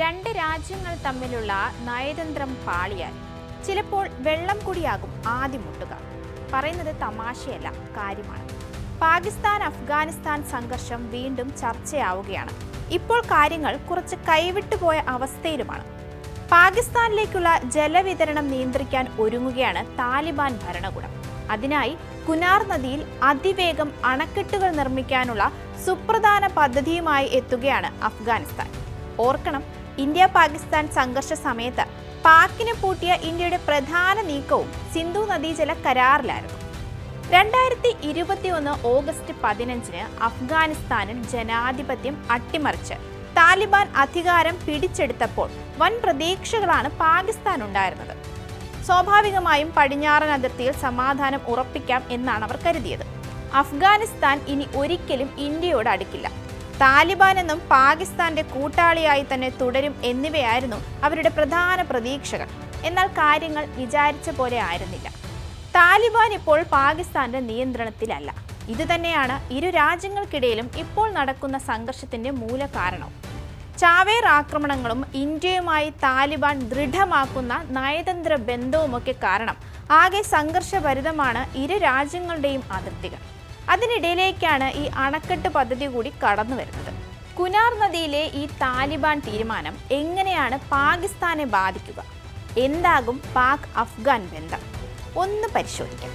രണ്ട് രാജ്യങ്ങൾ തമ്മിലുള്ള നയതന്ത്രം പാളിയാൽ ചിലപ്പോൾ വെള്ളം കുടിയാകും ആദ്യം മുട്ടുക. പറയുന്നത് തമാശയല്ല കാര്യമാണ്. പാകിസ്ഥാൻ അഫ്ഗാനിസ്ഥാൻ സംഘർഷം വീണ്ടും ചർച്ചയാവുകയാണ്. ഇപ്പോൾ കാര്യങ്ങൾ കുറച്ച് കൈവിട്ടുപോയ അവസ്ഥയിലുമാണ്. പാകിസ്ഥാനിലേക്കുള്ള ജലവിതരണം നിയന്ത്രിക്കാൻ ഒരുങ്ങുകയാണ് താലിബാൻ ഭരണകൂടം. അതിനായി കുനാർ നദിയിൽ അതിവേഗം അണക്കെട്ടുകൾ നിർമ്മിക്കാനുള്ള സുപ്രധാന പദ്ധതിയുമായി എത്തുകയാണ് അഫ്ഗാനിസ്ഥാൻ. ഓർക്കണം ഇന്ത്യ പാകിസ്ഥാൻ സംഘർഷ സമയത്ത് പാക്കിന് പൂട്ടിയ ഇന്ത്യയുടെ പ്രധാന നീക്കവും സിന്ധു നദീജല കരാറിലായിരുന്നു. രണ്ടായിരത്തി ഇരുപത്തിയൊന്ന് ഓഗസ്റ്റ് പതിനഞ്ചിന് അഫ്ഗാനിസ്ഥാനിൽ ജനാധിപത്യം അട്ടിമറിച്ച് താലിബാൻ അധികാരം പിടിച്ചെടുത്തപ്പോൾ വൻ പ്രതീക്ഷകളാണ് പാകിസ്ഥാൻ ഉണ്ടായിരുന്നത് സ്വാഭാവികമായും പടിഞ്ഞാറൻ അതിർത്തിയിൽ സമാധാനം ഉറപ്പിക്കാം എന്നാണ് അവർ കരുതിയത്. അഫ്ഗാനിസ്ഥാൻ ഇനി ഒരിക്കലും ഇന്ത്യയോട് അടുക്കില്ല. താലിബാൻ എന്നും പാകിസ്ഥാന്റെ കൂട്ടാളിയായി തന്നെ തുടരും എന്നിവയായിരുന്നു അവരുടെ പ്രധാന പ്രതീക്ഷകൾ. എന്നാൽ കാര്യങ്ങൾ വിചാരിച്ച പോലെ ആയിരുന്നില്ല. താലിബാൻ ഇപ്പോൾ പാകിസ്ഥാന്റെ നിയന്ത്രണത്തിലല്ല. ഇതുതന്നെയാണ് ഇരു രാജ്യങ്ങൾക്കിടയിലും ഇപ്പോൾ നടക്കുന്ന സംഘർഷത്തിന്റെ മൂല കാരണവും ചാവേർ ആക്രമണങ്ങളും ഇന്ത്യയുമായി താലിബാൻ ദൃഢമാക്കുന്ന നയതന്ത്ര ബന്ധവുമൊക്കെ കാരണം ആകെ സംഘർഷഭരിതമാണ് ഇരു രാജ്യങ്ങളുടെയും അതിർത്തികൾ. അതിനിടയിലേക്കാണ് ഈ അണക്കെട്ട് പദ്ധതി കൂടി കടന്നു വരുന്നത്. കുനാർ നദിയിലെ ഈ താലിബാൻ തീരുമാനം എങ്ങനെയാണ് പാകിസ്ഥാനെ ബാധിക്കുക? എന്താകും പാക് അഫ്ഗാൻ ബന്ധം? ഒന്ന് പരിശോധിക്കാം.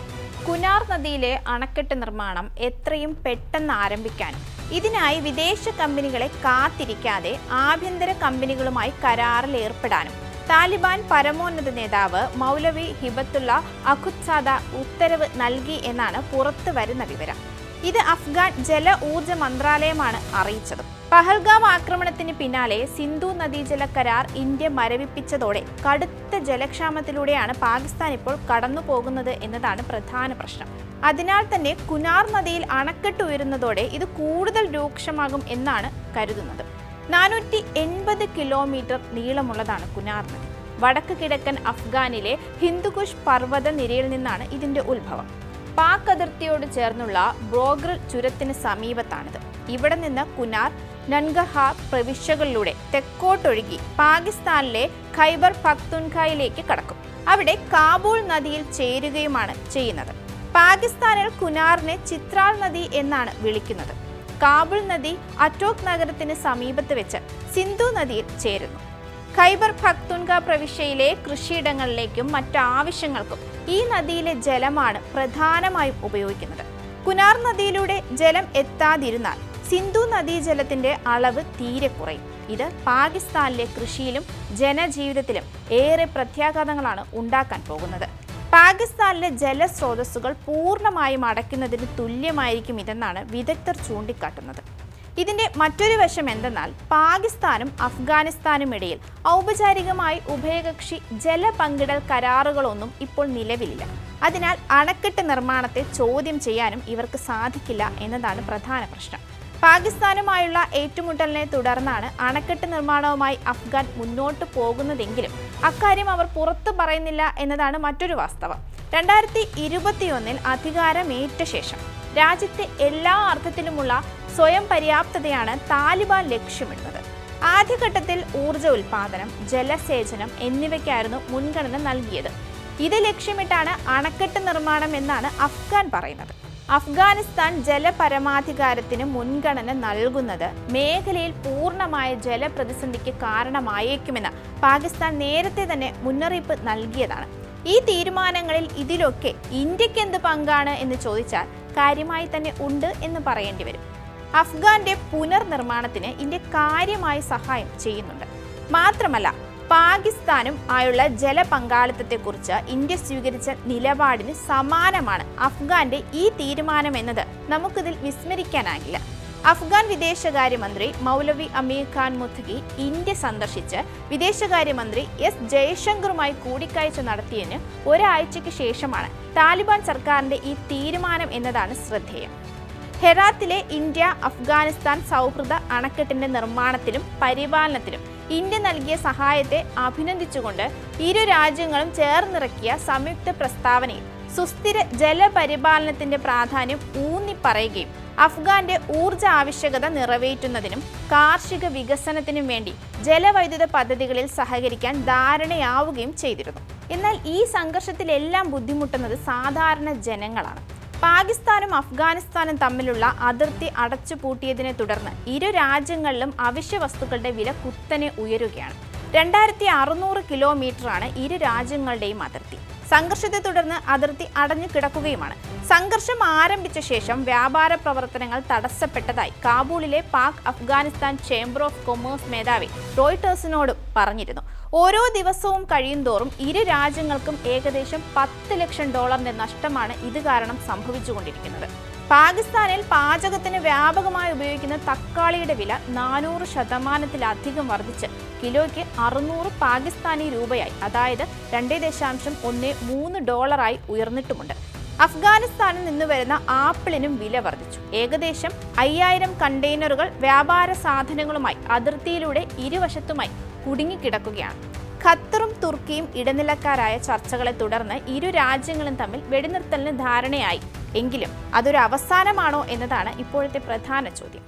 കുനാർ നദിയിലെ അണക്കെട്ട് നിർമ്മാണം എത്രയും പെട്ടെന്ന് ആരംഭിക്കാനും ഇതിനായി വിദേശ കമ്പനികളെ കാത്തിരിക്കാതെ ആഭ്യന്തര കമ്പനികളുമായി കരാറിൽ ഏർപ്പെടാനും താലിബാൻ പരമോന്നത നേതാവ് മൗലവി ഹിബത്തുള്ള അഖുത്സാദ ഉത്തരവ് നൽകി എന്നാണ് പുറത്തു വരുന്ന വിവരം. ഇത് അഫ്ഗാൻ ജല ഊർജ മന്ത്രാലയമാണ് അറിയിച്ചത്. പഹൽഗാം ആക്രമണത്തിന് പിന്നാലെ സിന്ധു നദീജല കരാർ ഇന്ത്യ മരവിപ്പിച്ചതോടെ കടുത്ത ജലക്ഷാമത്തിലൂടെയാണ് പാകിസ്ഥാൻ ഇപ്പോൾ കടന്നു പോകുന്നത് എന്നതാണ് പ്രധാന പ്രശ്നം. അതിനാൽ തന്നെ കുനാർ നദിയിൽ അണക്കെട്ട് ഉയരുന്നതോടെ ഇത് കൂടുതൽ രൂക്ഷമാകും എന്നാണ് കരുതുന്നത്. നാനൂറ്റി എൺപത് കിലോമീറ്റർ നീളമുള്ളതാണ് കുനാർ നദി വടക്ക് കിഴക്കൻ അഫ്ഗാനിലെ ഹിന്ദുകുഷ് പർവത നിരയിൽ നിന്നാണ് ഇതിന്റെ ഉത്ഭവം. പാക് അതിർത്തിയോട് ചേർന്നുള്ള ബ്രോഗർ ചുരത്തിന് സമീപത്താണിത്. ഇവിടെ നിന്ന് കുനാർ നൻഗഹാർ പ്രവിശ്യകളിലൂടെ തെക്കോട്ടൊഴുകി പാകിസ്ഥാനിലെ ഖൈബർ പക്തുൻഖായിലേക്ക് കടക്കും. അവിടെ കാബൂൾ നദിയിൽ ചേരുകയുമാണ് ചെയ്യുന്നത്. പാകിസ്ഥാനിൽ കുനാറിനെ ചിത്രാൾ നദി എന്നാണ് വിളിക്കുന്നത്. കാബുൾ നദി അറ്റോക് നഗരത്തിന് സമീപത്ത് വെച്ച് സിന്ധു നദിയിൽ ചേരുന്നു. ഖൈബർ ഭക്തുൻഗ പ്രവിശ്യയിലെ കൃഷിയിടങ്ങളിലേക്കും മറ്റാവശ്യങ്ങൾക്കും ഈ നദിയിലെ ജലമാണ് പ്രധാനമായും ഉപയോഗിക്കുന്നത്. കുനാർ നദിയിലൂടെ ജലം എത്താതിരുന്നാൽ സിന്ധു നദീജലത്തിന്റെ അളവ് തീരെ കുറയും. ഇത് പാകിസ്ഥാനിലെ കൃഷിയിലും ജനജീവിതത്തിലും ഏറെ പ്രത്യാഘാതങ്ങളാണ് ഉണ്ടാക്കാൻ പോകുന്നത്. പാകിസ്ഥാനിലെ ജലസ്രോതസ്സുകൾ പൂർണമായും അടയ്ക്കുന്നതിന് തുല്യമായിരിക്കും ഇതെന്നാണ് വിദഗ്ധർ ചൂണ്ടിക്കാട്ടുന്നത്. ഇതിന്റെ മറ്റൊരു വശം എന്തെന്നാൽ പാകിസ്ഥാനും അഫ്ഗാനിസ്ഥാനും ഇടയിൽ ഔപചാരികമായി ഉഭയകക്ഷി ജല പങ്കിടൽ കരാറുകളൊന്നും ഇപ്പോൾ നിലവിലില്ല. അതിനാൽ അണക്കെട്ട് നിർമ്മാണത്തെ ചോദ്യം ചെയ്യാനും ഇവർക്ക് സാധിക്കില്ല എന്നതാണ് പ്രധാന പ്രശ്നം. പാകിസ്ഥാനുമായുള്ള ഏറ്റുമുട്ടലിനെ തുടർന്നാണ് അണക്കെട്ട് നിർമ്മാണവുമായി അഫ്ഗാൻ മുന്നോട്ട് പോകുന്നതെങ്കിലും അക്കാര്യം അവർ പുറത്തു പറയുന്നില്ല എന്നതാണ് മറ്റൊരു വാസ്തവം. രണ്ടായിരത്തി ഇരുപത്തിയൊന്നിൽ അധികാരമേറ്റ ശേഷം രാജ്യത്തെ എല്ലാ അർത്ഥത്തിലുമുള്ള സ്വയം പര്യാപ്തതയാണ് താലിബാൻ ലക്ഷ്യമിടുന്നത്. ആദ്യഘട്ടത്തിൽ ഊർജ ഉൽപാദനം ജലസേചനം എന്നിവയ്ക്കായിരുന്നു മുൻഗണന നൽകിയത്. ഇത് ലക്ഷ്യമിട്ടാണ് അണക്കെട്ട് നിർമ്മാണം എന്നാണ് അഫ്ഗാൻ പറയുന്നത്. അഫ്ഗാനിസ്ഥാൻ ജലപരമാധികാരത്തിന് മുൻഗണന നൽകുന്നത് മേഖലയിൽ പൂർണമായ ജലപ്രതിസന്ധിക്ക് കാരണമായേക്കുമെന്ന് പാകിസ്ഥാൻ നേരത്തെ തന്നെ മുന്നറിയിപ്പ് നൽകിയതാണ്. ഈ തീരുമാനങ്ങളിൽ ഇതിലൊക്കെ ഇന്ത്യയ്ക്ക് എന്ത് പങ്കാണ് എന്ന് ചോദിച്ചാൽ കാര്യമായി തന്നെ ഉണ്ട് എന്ന് പറയേണ്ടി വരും. അഫ്ഗാന്റെ പുനർനിർമ്മാണത്തിന് ഇന്ത്യ കാര്യമായ സഹായം ചെയ്യുന്നുണ്ട്. മാത്രമല്ല പാകിസ്ഥാനും ആയുള്ള ജല പങ്കാളിത്തത്തെക്കുറിച്ച് ഇന്ത്യ സ്വീകരിച്ച നിലപാടിന് സമാനമാണ് അഫ്ഗാന്റെ ഈ തീരുമാനം എന്നത് നമുക്കിതിൽ വിസ്മരിക്കാനാകില്ല. അഫ്ഗാൻ വിദേശകാര്യമന്ത്രി മൗലവി അമീർ ഖാൻ മുത്തഖി ഇന്ത്യ സന്ദർശിച്ച് വിദേശകാര്യമന്ത്രി എസ് ജയശങ്കറുമായി കൂടിക്കാഴ്ച നടത്തിയതിന് ഒരാഴ്ചയ്ക്ക് ശേഷമാണ് താലിബാൻ സർക്കാരിന്റെ ഈ തീരുമാനം എന്നതാണ് ശ്രദ്ധേയം. ഹെറാത്തിലെ ഇന്ത്യ അഫ്ഗാനിസ്ഥാൻ സൗഹൃദ അണക്കെട്ടിന്റെ നിർമ്മാണത്തിലും പരിപാലനത്തിലും ഇന്ത്യ നൽകിയ സഹായത്തെ അഭിനന്ദിച്ചുകൊണ്ട് ഇരു രാജ്യങ്ങളും ചേർന്നിറക്കിയ സംയുക്ത പ്രസ്താവനയിൽ സുസ്ഥിര ജലപരിപാലനത്തിന്റെ പ്രാധാന്യം ഊന്നി പറയുകയും അഫ്ഗാന്റെ ഊർജ ആവശ്യകത നിറവേറ്റുന്നതിനും കാർഷിക വികസനത്തിനും വേണ്ടി ജലവൈദ്യുത പദ്ധതികളിൽ സഹകരിക്കാൻ ധാരണയാവുകയും ചെയ്തിരുന്നു. എന്നാൽ ഈ സംഘർഷത്തിലെല്ലാം ബുദ്ധിമുട്ടുന്നത് സാധാരണ ജനങ്ങളാണ്. പാകിസ്ഥാനും അഫ്ഗാനിസ്ഥാനും തമ്മിലുള്ള അതിർത്തി അടച്ചുപൂട്ടിയതിനെ തുടർന്ന് ഇരു രാജ്യങ്ങളിലും അവശ്യ വസ്തുക്കളുടെ വില കുത്തനെ ഉയരുകയാണ്. രണ്ടായിരത്തി അറുന്നൂറ് കിലോമീറ്ററാണ് ഇരു രാജ്യങ്ങളുടെയും അതിർത്തി. സംഘർഷത്തെ തുടർന്ന് അതിർത്തി അടഞ്ഞു കിടക്കുകയുമാണ്. സംഘർഷം ആരംഭിച്ച ശേഷം വ്യാപാര പ്രവർത്തനങ്ങൾ തടസ്സപ്പെട്ടതായി കാബൂളിലെ Pak Afghanistan chamber of commerce മേധാവി റോയിട്ടേഴ്സിനോടും പറഞ്ഞിരുന്നു. ഓരോ ദിവസവും കഴിയുന്തോറും ഇരു രാജ്യങ്ങൾക്കും ഏകദേശം പത്ത് ലക്ഷം ഡോളറിന്റെ നഷ്ടമാണ് ഇത് കാരണം സംഭവിച്ചുകൊണ്ടിരിക്കുന്നത്. പാകിസ്ഥാനിൽ പാചകത്തിന് വ്യാപകമായി ഉപയോഗിക്കുന്ന തക്കാളിയുടെ വില നാനൂറ് ശതമാനത്തിലധികം വർദ്ധിച്ച്. കിലോയ്ക്ക് അറുന്നൂറ് പാകിസ്ഥാനി രൂപയായി. അതായത് രണ്ട് ദശാംശം ഒന്ന് മൂന്ന് ഡോളറായി ഉയർന്നിട്ടുമുണ്ട്. അഫ്ഗാനിസ്ഥാനിൽ നിന്ന് വരുന്ന ആപ്പിളിനും വില വർദ്ധിച്ചു. ഏകദേശം അയ്യായിരം കണ്ടെയ്നറുകൾ വ്യാപാര സാധനങ്ങളുമായി അതിർത്തിയിലൂടെ ഇരുവശത്തുമായി കുടുങ്ങിക്കിടക്കുകയാണ്. ഖത്തറും തുർക്കിയും ഇടനിലക്കാരായ ചർച്ചകളെ തുടർന്ന് ഇരു രാജ്യങ്ങളും തമ്മിൽ വെടിനിർത്തലിന് ധാരണയായി. എങ്കിലും അതൊരു അവസാനമാണോ എന്നതാണ് ഇപ്പോഴത്തെ പ്രധാന ചോദ്യം.